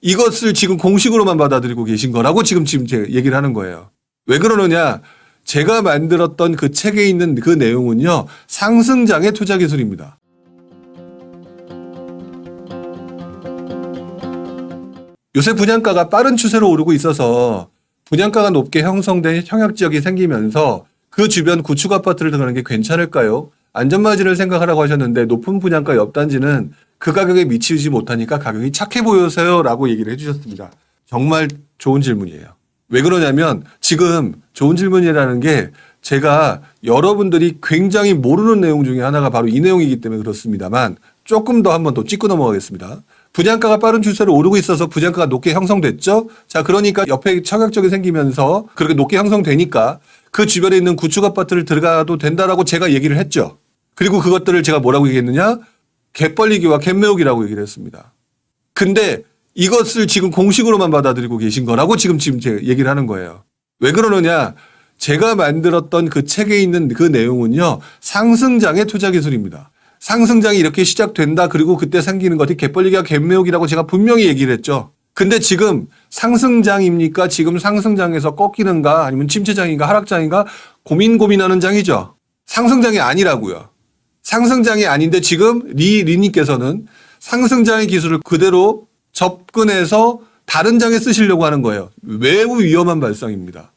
이것을 지금 공식으로만 받아들이고 계신 거라고 지금 지금 제 얘기를 하는 거예요. 왜 그러느냐? 제가 만들었던 그 책에 있는 그 내용은요. 상승장의 투자 기술입니다. 요새 분양가가 빠른 추세로 오르고 있어서 분양가가 높게 형성된 청약 지역이 생기면서 그 주변 구축 아파트를 들어가는 게 괜찮을까요? 안전마진을 생각하라고 하셨는데 높은 분양가 옆 단지는 그 가격에 미치지 못하니까 가격이 착해 보여서요라고 얘기를 해주셨습니다. 정말 좋은 질문이에요. 왜 그러냐면 지금 좋은 질문이라는 게 제가 여러분들이 굉장히 모르는 내용 중에 하나가 바로 이 내용이기 때문에 그렇습니다만 조금 더 한번 더 짚고 넘어가겠습니다. 분양가가 빠른 추세로 오르고 있어서 분양가가 높게 형성됐죠. 자, 그러니까 옆에 청약적이 생기면서 그렇게 높게 형성되니까 그 주변에 있는 구축 아파트를 들어가도 된다라고 제가 얘기를 했죠. 그리고 그것들을 제가 뭐라고 얘기했느냐? 갯벌리기와 갯매우기라고 얘기를 했습니다. 근데 이것을 지금 공식으로만 받아들이고 계신 거라고 지금 지금 제 얘기를 하는 거예요. 왜 그러느냐? 제가 만들었던 그 책에 있는 그 내용은요. 상승장의 투자 기술입니다. 상승장이 이렇게 시작된다. 그리고 그때 생기는 것이 갯벌리기와 갯매우기라고 제가 분명히 얘기를 했죠. 근데 지금 상승장입니까? 지금 상승장에서 꺾이는가? 아니면 침체장인가? 하락장인가? 고민 고민하는 장이죠. 상승장이 아니라고요. 상승장이 아닌데 지금 리 리님께서는 상승장의 기술을 그대로 접근해서 다른 장에 쓰시려고 하는 거예요. 매우 위험한 발상입니다.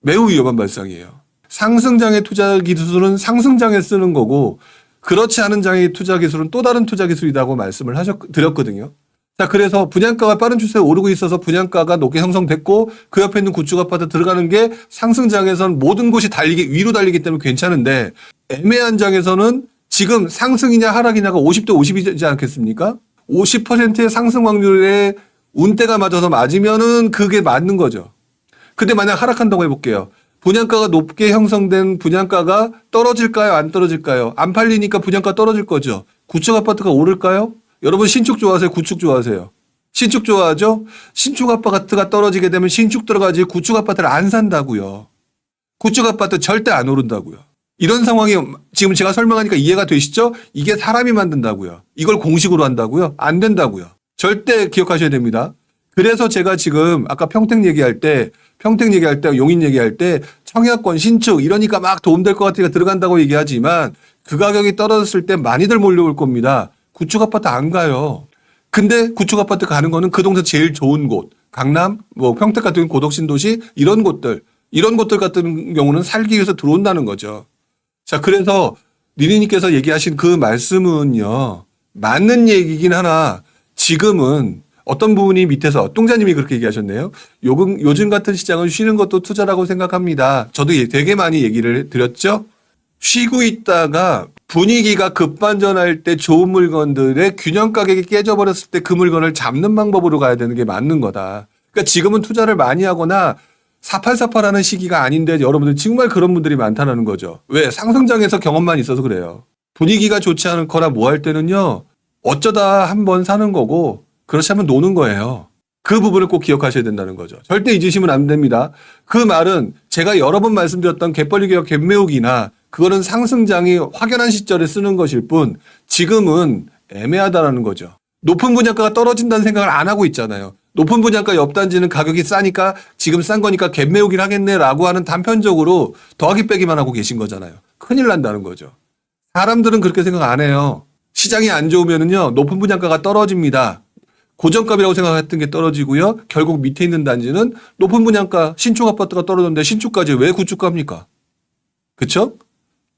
매우 위험한 발상이에요. 상승장의 투자 기술은 상승장에 쓰는 거고 그렇지 않은 장의 투자 기술은 또 다른 투자 기술이라고 말씀을 하셨 드렸거든요. 자, 그래서 분양가가 빠른 추세에 오르고 있어서 분양가가 높게 형성됐고 그 옆에 있는 구축 아파트 들어가는 게 상승장에서는 모든 곳이 달리기 위로 달리기 때문에 괜찮은데 애매한 장에서는 지금 상승이냐 하락이냐가 50대 50이지 않겠습니까? 50%의 상승 확률에 운대가 맞아서 맞으면은 그게 맞는 거죠. 근데 만약 하락한다고 해볼게요. 분양가가 높게 형성된 분양가가 떨어질까요? 안 떨어질까요? 안 팔리니까 분양가 떨어질 거죠. 구축 아파트가 오를까요? 여러분 신축 좋아하세요? 구축 좋아하세요? 신축 좋아하죠? 신축 아파트가 떨어지게 되면 신축 들어가지 구축 아파트를 안 산다고요. 구축 아파트 절대 안 오른다고요. 이런 상황이 지금 제가 설명하니까 이해가 되시죠? 이게 사람이 만든다고요. 이걸 공식으로 한다고요? 안 된다고요. 절대 기억하셔야 됩니다. 그래서 제가 지금 아까 평택 얘기할 때 평택 얘기할 때 용인 얘기할 때 청약권 신축 이러니까 막 도움될 것 같으니까 들어간다고 얘기하지만 그 가격이 떨어졌을 때 많이들 몰려올 겁니다. 구축 아파트 안 가요. 근데 구축 아파트 가는 거는 그 동네 제일 좋은 곳 강남 뭐 평택 같은 고덕 신도시 이런 곳들 이런 곳들 같은 경우는 살기 위해서 들어온다는 거죠. 자 그래서 니니님께서 얘기하신 그 말씀은요 맞는 얘기긴 하나 지금은 어떤 부분이 밑에서 똥자님이 그렇게 얘기하셨네요. 요금, 요즘 같은 시장은 쉬는 것도 투자라고 생각합니다. 저도 예- 되게 많이 얘기를 드렸죠. 쉬고 있다가 분위기가 급반전할 때 좋은 물건들의 균형 가격이 깨져버렸을 때 그 물건을 잡는 방법으로 가야 되는 게 맞는 거다. 그러니까 지금은 투자를 많이 하거나 사팔사팔하는 시기가 아닌데 여러분들 정말 그런 분들이 많다는 거죠. 왜? 상승장에서 경험만 있어서 그래요. 분위기가 좋지 않거나 뭐 할 때는요. 어쩌다 한 번 사는 거고 그렇지 않으면 노는 거예요. 그 부분을 꼭 기억하셔야 된다는 거죠. 절대 잊으시면 안 됩니다. 그 말은 제가 여러 번 말씀드렸던 갯벌리기와 갯매우기나 그거는 상승장이 확연한 시절에 쓰는 것일 뿐 지금은 애매하다라는 거죠. 높은 분양가가 떨어진다는 생각을 안 하고 있잖아요. 높은 분양가 옆 단지는 가격이 싸니까 지금 싼 거니까 갭매우긴 하겠네라고 하는 단편적으로 더하기 빼기만 하고 계신 거잖아요. 큰일 난다는 거죠. 사람들은 그렇게 생각 안 해요. 시장이 안 좋으면은요, 높은 분양가가 떨어집니다. 고정값이라고 생각했던 게 떨어지고요. 결국 밑에 있는 단지는 높은 분양가 신축 아파트가 떨어졌는데 신축까지 왜 구축 갑니까? 그쵸?